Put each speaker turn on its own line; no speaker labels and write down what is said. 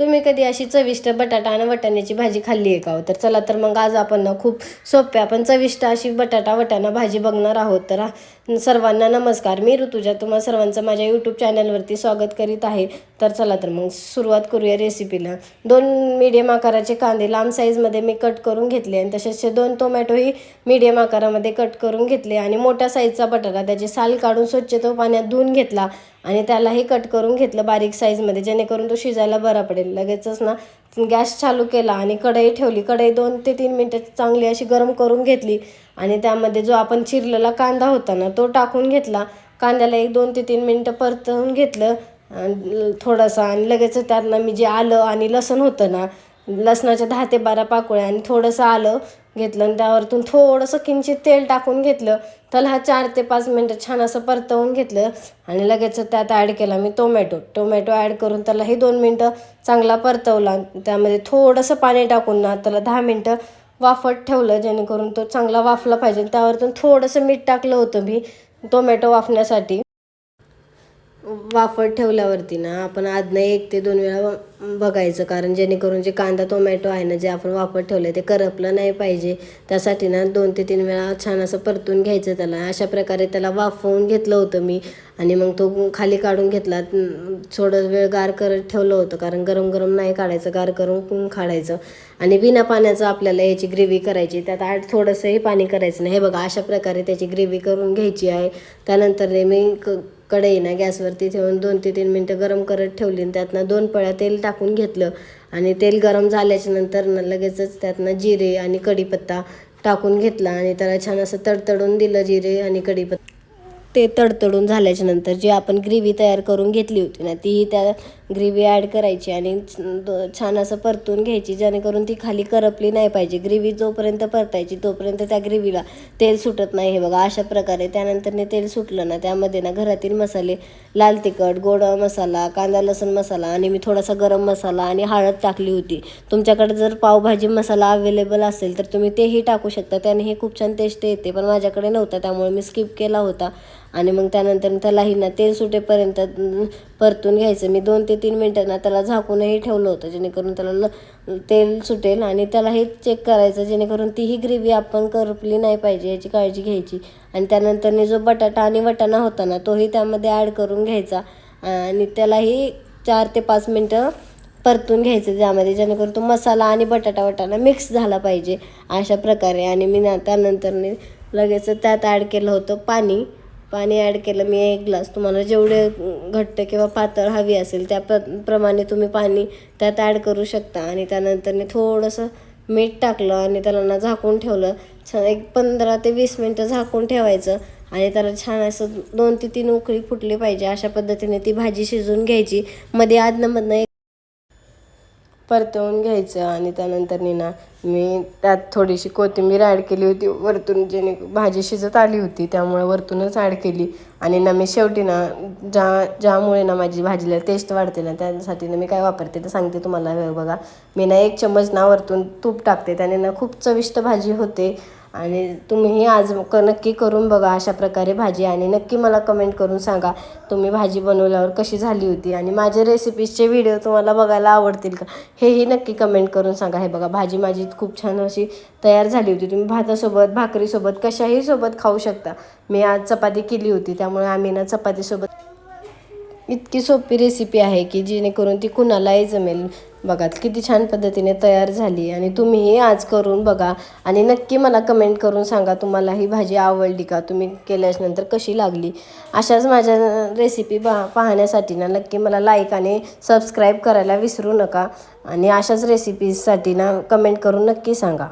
तुम्ही कधी अशी चविष्ट बटाटा आणि वटाण्याची भाजी खाल्ली आहे का हो? तर चला तर मग आज आपण ना खूप सोप्या पण चविष्ट अशी बटाटा वटाणा भाजी बघणार आहोत. तर सर्वांना नमस्कार. मी ऋतुजा. तुम्हा सर्वांचं माझ्या यूट्यूब चॅनलवरती स्वागत करीत आहे. तर चला तर मग सुरुवात करूया रेसिपीला दोन मीडियम आकाराचे कांदे लांब साईजमध्ये मी कट करून घेतले आणि तसेच दोन टोमॅटोही मीडियम आकारामध्ये कट करून घेतले आणि मोठ्या साईजचा बटाटा त्याची साल काढून स्वच्छ तो पाण्यात धुवून घेतला आणि त्यालाही कट करून घेतलं बारीक साईजमध्ये जेणेकरून तो शिजायला बरा पडेल. लगेचच ना गॅस चालू केला आणि कढई ठेवली. कढई दोन ते तीन मिनटं चांगली अशी गरम करून घेतली आणि त्यामध्ये जो आपण चिरलेला कांदा होता ना तो टाकून घेतला. कांद्याला एक दोन ते तीन मिनटं परतवून घेतलं. आणि थोडंसं आणि लगेच त्यातनं मी जे आलं आणि लसण होतं ना लसणाच्या दहा ते बारा पाकळ्या आणि थोडंसं आलं घेतलं आणि त्यावरतून थोडंसं किंचित तेल टाकून घेतलं. त्याला हा चार ते पाच मिनटं छान असं परतवून घेतलं आणि लगेच त्यात ॲड केला मी टोमॅटो टोमॅटो ॲड करून त्यालाही दोन मिनटं चांगला परतवला. त्यामध्ये थोडंसं पाणी टाकून ना त्याला दहा मिनटं वाफत ठेवलं जेणेकरून तो चांगला वाफला पाहिजे. त्यावरतून थोडंसं मीठ टाकलं होतं मी टोमॅटो वाफण्यासाठी. वाफत ठेवल्यावरती ना आपण आधनं एक ते दोन वेळा बघायचं. कारण जेणेकरून जे कांदा टोमॅटो आहे ना जे आपण वाफत ठेवलं ते करपलं नाही पाहिजे. त्यासाठी ना दोन ते तीन वेळा छान असं परतून घ्यायचं त्याला. अशा प्रकारे त्याला वाफवून घेतलं होतं मी. आणि मग तो खाली काढून घेतला. थोडं वेळ गार करत ठेवलं होतं. कारण गरम गरम नाही काढायचं गार करून काढायचं आणि बिना पाण्याचं आपल्याला याची ग्रेव्ही करायची. त्यात आठ थोडंसंही पाणी करायचं नाही. हे बघा अशा प्रकारे त्याची ग्रेव्ही करून घ्यायची आहे. त्यानंतर मी क कढई ना गॅसवरती ठेवून दोन ते तीन मिनटं गरम करत ठेवली आणि त्यातनं दोन पळ्या तेल टाकून घेतलं. आणि तेल गरम झाल्याच्यानंतर लगेचच त्यातनं जिरे आणि कढीपत्ता टाकून घेतला आणि त्याला छान असं तडतडून दिलं जिरे आणि कढीपत्ता. ते तडतडून झाल्याच्यानंतर जी आपण ग्रेव्ही तयार करून घेतली होती ना तीही त्या ग्रेव्ही ॲड करायची आणि छान असं परतून घ्यायची जेणेकरून ती खाली करपली नाही पाहिजे. ग्रेव्ही जोपर्यंत परतायची तोपर्यंत त्या ग्रेव्हीला तेल सुटत नाही. हे बघा अशा प्रकारे त्यानंतरने तेल सुटलं ना त्यामध्ये ना घरातील मसाले लाल तिखट गोड मसाला कांदा लसूण मसाला आणि मी थोडासा गरम मसाला आणि हळद टाकली होती. तुमच्याकडे जर पावभाजी मसाला अवेलेबल असेल तर तुम्ही तेही टाकू शकता. त्याने हे खूप छान टेस्ट येते पण माझ्याकडे नव्हता त्यामुळे मी स्किप केला होता. आणि मग त्यानंतर त्यालाही ना तेल सुटेपर्यंत परतून घ्यायचं. मी दोन ते तीन मिनटं ना त्याला झाकूनही ठेवलं होतं जेणेकरून त्याला ल तेल सुटेल आणि त्यालाही चेक करायचं जेणेकरून तीही ग्रेव्ही आपण करपली नाही पाहिजे याची काळजी घ्यायची. आणि त्यानंतरने जो बटाटा आणि वटाणा होता ना तोही त्यामध्ये ॲड करून घ्यायचा. आणि त्यालाही चार ते पाच मिनटं परतून घ्यायचं ज्यामध्ये जेणेकरून तो मसाला आणि बटाटा वटाणा मिक्स झाला पाहिजे अशा प्रकारे. आणि मी ना त्यानंतरने लगेच त्यात ॲड केलं होतं पाणी. पाणी ॲड केलं मी एक ग्लास तुम्हाला जेवढे घट्ट किंवा पातळ हवी असेल त्या प्र प्रमाणे तुम्ही पाणी त्यात ॲड करू शकता. आणि त्यानंतरने थोडंसं मीठ टाकलं आणि त्याला ना झाकून ठेवलं. छान एक पंधरा ते वीस मिनटं झाकून ठेवायचं. आणि त्याला छान असं दोन ते तीन उकळी फुटली पाहिजे. अशा पद्धतीने ती भाजी शिजवून घ्यायची. मध्ये आदनंमधनं एक परतवून घ्यायचं आणि त्यानंतर ना मी त्यात थोडीशी कोथिंबीर ॲड केली होती. वरतून जेणे भाजी शिजत आली होती त्यामुळे वरतूनच ॲड केली. आणि ना मी शेवटी ना ज्या ज्यामुळे ना माझी भाजीला टेस्ट वाढते ना त्यासाठी ना मी काय वापरते तर सांगते तुम्हाला. बघा मी ना एक चम्मच ना वरतून तूप टाकते. त्याने ना खूप चविष्ट भाजी होते. आणि तुम्हीही आज क नक्की करून बघा अशा प्रकारे भाजी आणि नक्की मला कमेंट करून सांगा तुम्ही भाजी बनवल्यावर कशी झाली होती आणि माझे रेसिपीजचे व्हिडिओ तुम्हाला बघायला आवडतील का? हेही नक्की कमेंट करून सांगा. हे बघा भाजी माझी खूप छान अशी तयार झाली होती. तुम्ही भातासोबत भाकरीसोबत कशाही सोबत खाऊ शकता. मी आज चपाती केली होती त्यामुळे आम्ही ना चपातीसोबत इतकी सोपी रेसिपी आहे की जेणेकरून ती कुणालाही जमेल. बघा किती छान पद्धतीने तयार झाली आणि तुम्हीही आज करून बघा. आणि नक्की मला कमेंट करून सांगा तुम्हाला ही भाजी आवडली का? तुम्ही केल्यानंतर कशी लागली? अशाच माझ्या रेसिपी पा पाहण्यासाठी ना नक्की मला लाईक आणि सबस्क्राईब करायला विसरू नका. आणि अशाच रेसिपीजसाठी ना कमेंट करून नक्की सांगा.